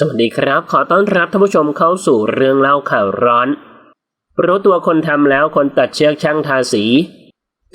สวัสดีครับ ขอต้อนรับท่านผู้ชมเข้าสู่เรื่องเล่าข่าวร้อน รู้ตัวคนทำแล้วคนตัดเชือกช่างทาสี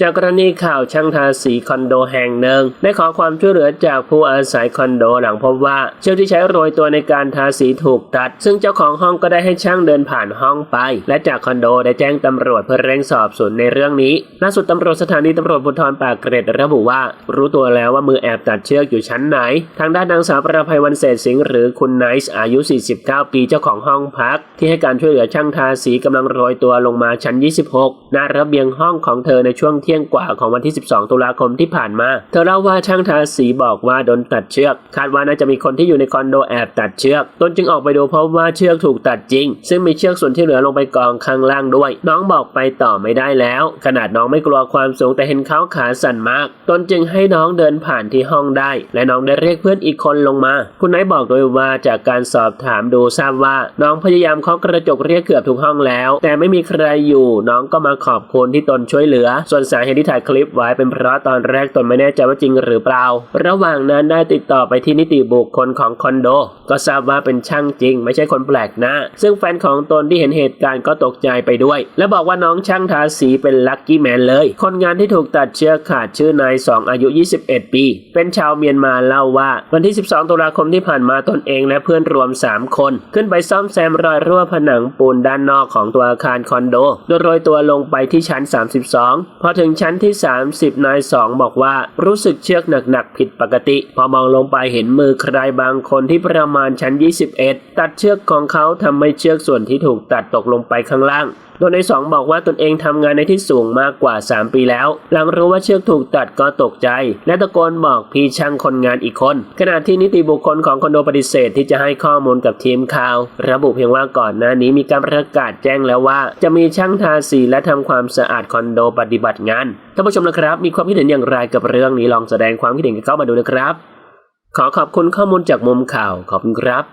จากกรณีข่าวช่างทาสีคอนโดแห่งหนึ่งได้ขอความช่วยเหลือจากผู้อาศัยคอนโดหลังพบว่าเชือกที่ใช้โรยตัวในการทาสีถูกตัด ซึ่งเจ้าของห้องก็ได้ให้ช่างเดินผ่านห้องไป และจากคอนโดได้แจ้งตำรวจเพื่อเร่งสอบสวนในเรื่องนี้ล่าสุดตำรวจสถานีตำรวจภูธรปากเกร็ดระบุว่า รู้ตัวแล้วว่ามือแอบตัดเชือกอยู่ชั้นไหน ทางด้านนางสาวประภัยวันเศษสิงห์หรือคุณไนซ์อายุ 49 ปีเจ้าของห้องพัก ที่ให้การช่วยเหลือช่างทาสีกำลังโรยตัวลงมาชั้น 26หน้าระเบียงห้องของเธอในช่วงเที่ยงกว่าของวันที่ 12 ตุลาคมที่ผ่านมา เธอเล่าว่าช่างทาสีบอกว่าโดนตัดเชือก คาดว่าน่าจะมีคนที่อยู่ในคอนโดแอบตัดเชือกตนจึงออกไปดูพบว่าเชือกถูกตัดจริง ซึ่งมีเชือกส่วนที่เหลือลงไปกองข้างล่างด้วย น้องบอกไปต่อไม่ได้แล้ว ขนาดน้องไม่กลัวความสูงแต่เห็นเขาขาสั่นมาก ตนจึงให้น้องเดินผ่านที่ห้องได้ และน้องได้เรียกเพื่อนอีกคนลงมา คุณนท์บอกโดยว่าจากการสอบถามดูทราบว่า น้องพยายามเคาะกระจกเรียกเกือบทุกห้องแล้ว แต่ไม่มีใครอยู่ น้องก็มาขอบคุณที่ตนช่วยเหลือ ส่วนสาเหตุที่ถ่ายคลิปไว้เป็นเพราะตอนแรกตนไม่แน่ใจว่าจริงหรือเปล่า ระหว่างนั้นได้ติดต่อไปที่นิติบุคคลของคอนโด ก็ทราบว่าเป็นช่างจริง ไม่ใช่คนแปลกหน้า ซึ่งแฟนของตนที่เห็นเหตุการณ์ก็ตกใจไปด้วย และบอกว่าน้องช่างทาสีเป็นลัคกี้แมนเลย คนงานที่ถูกตัดเชือกขาดชื่อนายสองอายุ 21 ปี เป็นชาวเมียนมาเล่าว่า วันที่ 12 ตุลาคมที่ผ่านมาตนเองและเพื่อนรวม 3 คน ขึ้นไปซ่อมแซมรอยรั่วผนังปูนด้านนอกของตัวอาคารคอนโด โดยโรยตัวลงไปที่ชั้น 32 พอถึงึงชั้นที่ 30 นายสองบอกว่ารู้สึกเชือกหนักๆผิดปกติ พอมองลงไปเห็นมือใครบางคนที่ประมาณชั้น 21 ตัดเชือกของเขาทำให้เชือกส่วนที่ถูกตัดตกลงไปข้างล่าง โดยในสองบอกว่าตนเองทำงานในที่สูงมากกว่า 3 ปีแล้ว หลังรู้ว่าเชือกถูกตัดก็ตกใจ และตะโกนบอกพี่ช่างคนงานอีกคน ขณะที่นิติบุคคลของคอนโดปฏิเสธที่จะให้ข้อมูลกับทีมข่าว ระบุเพียงว่าก่อนหน้านี้มีการประกาศแจ้งแล้วว่า จะมีช่างทาสีและทำความสะอาดคอนโดปฏิบัติงานท่านผู้ชมนะครับ มีความคิดเห็นอย่างไรกับเรื่องนี้ลองแสดงความคิดเห็นกันเข้ามาดูนะครับ ขอขอบคุณข้อมูลจากมุมข่าวขอบคุณครับ